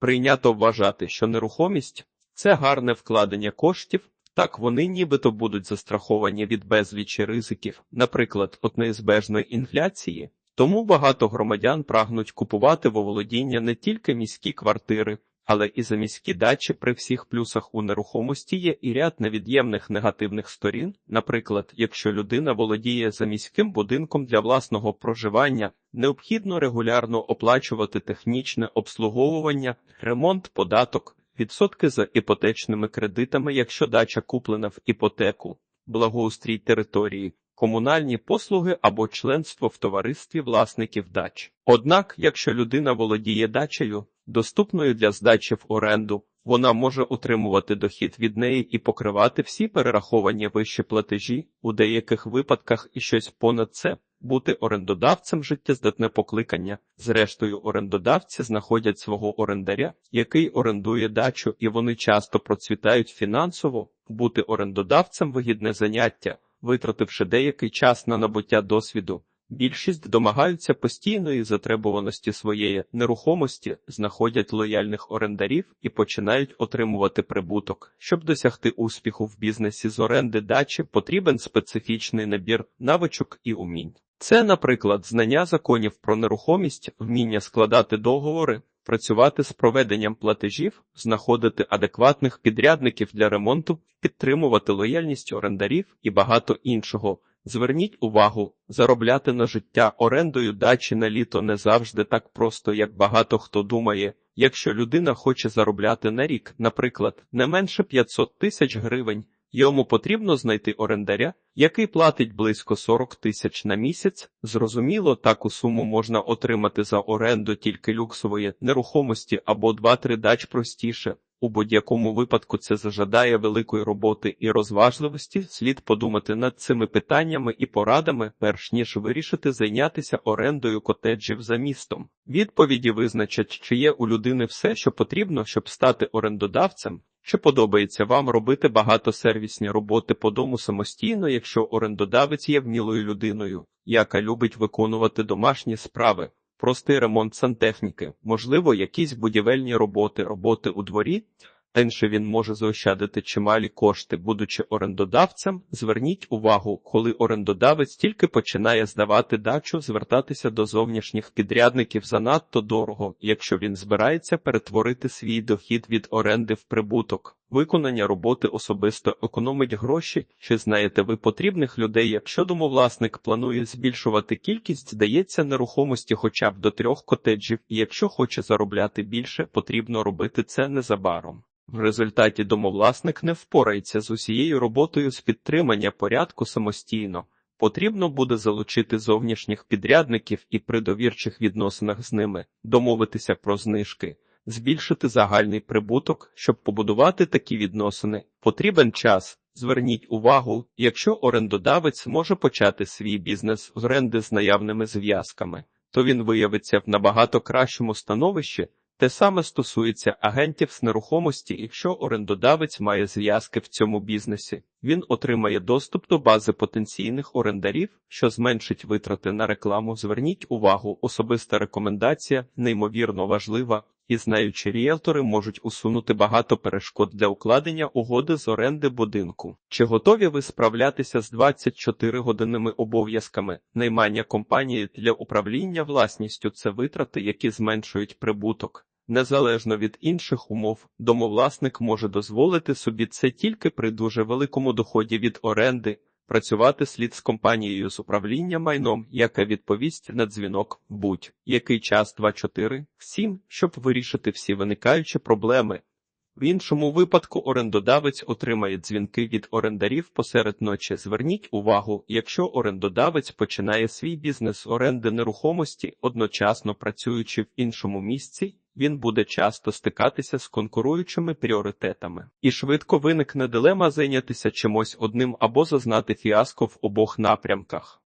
Прийнято вважати, що нерухомість це гарне вкладення коштів. Так вони нібито будуть застраховані від безлічі ризиків, наприклад, від неізбежної інфляції. Тому багато громадян прагнуть купувати во володіння не тільки міські квартири, але і заміські дачі при всіх плюсах у нерухомості є і ряд невід'ємних негативних сторін. Наприклад, якщо людина володіє заміським будинком для власного проживання, необхідно регулярно оплачувати технічне обслуговування, ремонт, податок, відсотки за іпотечними кредитами, якщо дача куплена в іпотеку, благоустрій території, комунальні послуги або членство в товаристві власників дач. Однак, якщо людина володіє дачею, доступною для здачі в оренду, вона може отримувати дохід від неї і покривати всі перераховані вище платежі, у деяких випадках і щось понад це. Бути орендодавцем життєздатне покликання. Зрештою, орендодавці знаходять свого орендаря, який орендує дачу, і вони часто процвітають фінансово. Бути орендодавцем вигідне заняття, витративши деякий час на набуття досвіду. Більшість домагаються постійної затребуваності своєї нерухомості, знаходять лояльних орендарів і починають отримувати прибуток. Щоб досягти успіху в бізнесі з оренди дачі, потрібен специфічний набір навичок і умінь. Це, наприклад, знання законів про нерухомість, вміння складати договори, працювати з проведенням платежів, знаходити адекватних підрядників для ремонту, підтримувати лояльність орендарів і багато іншого. Зверніть увагу, заробляти на життя орендою дачі на літо не завжди так просто, як багато хто думає. Якщо людина хоче заробляти на рік, наприклад, не менше 500 тисяч гривень, йому потрібно знайти орендаря, який платить близько 40 тисяч на місяць. Зрозуміло, таку суму можна отримати за оренду тільки люксової нерухомості або 2-3 дач простіше. У будь-якому випадку це зажадає великої роботи і розважливості. Слід подумати над цими питаннями і порадами, перш ніж вирішити зайнятися орендою котеджів за містом. Відповіді визначать, чи є у людини все, що потрібно, щоб стати орендодавцем. Чи подобається вам робити багатосервісні роботи по дому самостійно, якщо орендодавець є вмілою людиною, яка любить виконувати домашні справи? Простий ремонт сантехніки, можливо, якісь будівельні роботи, роботи у дворі. Інше він може заощадити чималі кошти, будучи орендодавцем. Зверніть увагу, коли орендодавець тільки починає здавати дачу, звертатися до зовнішніх підрядників занадто дорого, якщо він збирається перетворити свій дохід від оренди в прибуток. Виконання роботи особисто економить гроші. Чи знаєте ви потрібних людей, якщо домовласник планує збільшувати кількість, здається нерухомості хоча б до трьох котеджів, і якщо хоче заробляти більше, потрібно робити це незабаром. В результаті домовласник не впорається з усією роботою з підтримання порядку самостійно. Потрібно буде залучити зовнішніх підрядників і при довірчих відносинах з ними домовитися про знижки, збільшити загальний прибуток, щоб побудувати такі відносини. Потрібен час. Зверніть увагу, якщо орендодавець може почати свій бізнес з оренди з наявними зв'язками, то він виявиться в набагато кращому становищі. Те саме стосується агентів з нерухомості, якщо орендодавець має зв'язки в цьому бізнесі, він отримає доступ до бази потенційних орендарів, що зменшить витрати на рекламу. Зверніть увагу, особиста рекомендація неймовірно важлива, і знаючи ріелтори можуть усунути багато перешкод для укладення угоди з оренди будинку. Чи готові ви справлятися з 24-годинними обов'язками наймання компанії для управління власністю? Це витрати, які зменшують прибуток. Незалежно від інших умов, домовласник може дозволити собі це тільки при дуже великому доході від оренди, працювати слід з компанією з управління майном, яка відповість на дзвінок будь-який час 24-7, щоб вирішити всі виникаючі проблеми. В іншому випадку орендодавець отримає дзвінки від орендарів посеред ночі. Зверніть увагу, якщо орендодавець починає свій бізнес оренди нерухомості, одночасно працюючи в іншому місці, він буде часто стикатися з конкуруючими пріоритетами, і швидко виникне дилема зайнятися чимось одним або зазнати фіаско в обох напрямках.